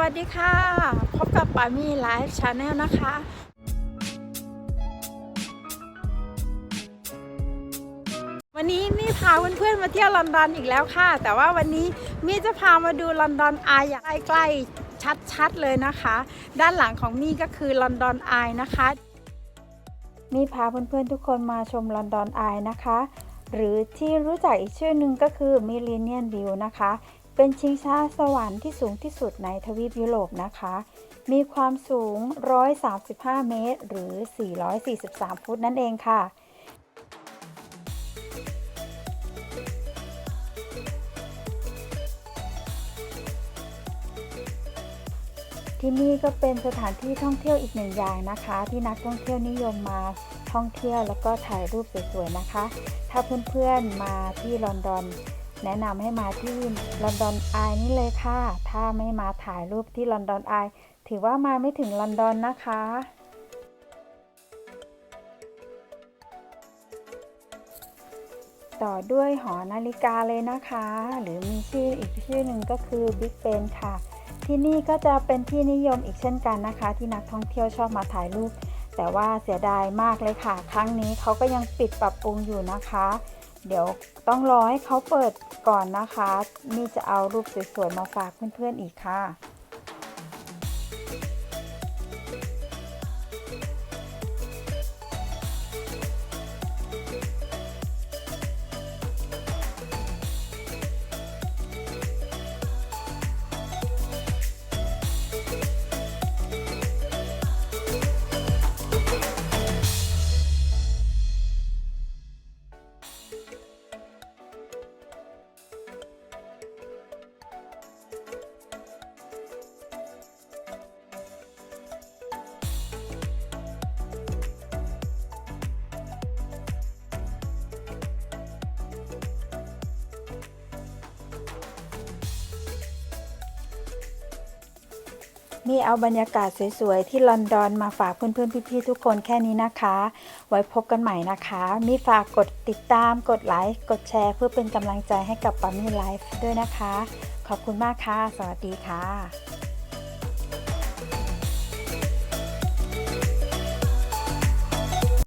วัสดีค่ะ พบกับปามีไลฟ์ชาแนลนะคะ วันนี้มี่พาเพื่อนๆมาเที่ยวลอนดอนอีกแล้วค่ะ แต่ว่าวันนี้มี่จะพามาดูลอนดอนอายอย่างใกล้ๆชัดๆเลยนะคะ ด้านหลังของมี่ก็คือลอนดอนอายนะคะมี่พาเพื่อนๆทุกคนมาชมลอนดอนอายนะคะหรือที่รู้จักอีกชื่อหนึ่งก็คือมิเลเนียนวิวนะคะ เป็นชิงช้าสวรรค์ที่สูงที่สุดในทวีปยุโรปนะคะ มีความสูง 135 เมตร หรือ 443 ฟุตนั่นเองค่ะที่นี่ก็เป็นสถานที่ท่องเที่ยวอีกหนึ่งอย่างนะคะ ที่นักท่องเที่ยวนิยมมาท่องเที่ยวแล้วก็ถ่ายรูปสวยๆนะคะ ถ้าเพื่อนๆมาที่ลอนดอน แนะนำให้มาที่ลอนดอนอายนี่เลยค่ะ ถ้าไม่มาถ่ายรูปที่ลอนดอนอายถือว่ามาไม่ถึงลอนดอนนะคะต่อด้วยหอนาฬิกาเลยนะคะ หรือมีชื่ออีกชื่อหนึ่งก็คือบิ๊กเ n นค่ะ ที่นี่ก็จะเป็นที่นิยมอีกเช่นกันนะคะ ที่นักท่องเที่ยวชอบมาถ่ายรูป แต่ว่าเสียดายมากเลยค่ะ ครั้งนี้เขาก็ยังปิดปรับปรุงอยู่นะคะ เดี๋ยวต้องรอให้เขาเปิดก่อนนะคะ นี่จะเอารูปสวยๆมาฝากเพื่อนๆอีกค่ะ นี่เอาบรรยากาศสวยๆ ที่ลอนดอนมาฝากเพื่อนๆ พี่ๆ ทุกคนแค่นี้นะคะ ไว้พบกันใหม่นะคะ มีฝากกดติดตาม กดไลค์ กดแชร์ เพื่อเป็นกำลังใจให้กับปามี่ไลฟ์ด้วยนะคะ ขอบคุณมากค่ะ สวัสดีค่ะ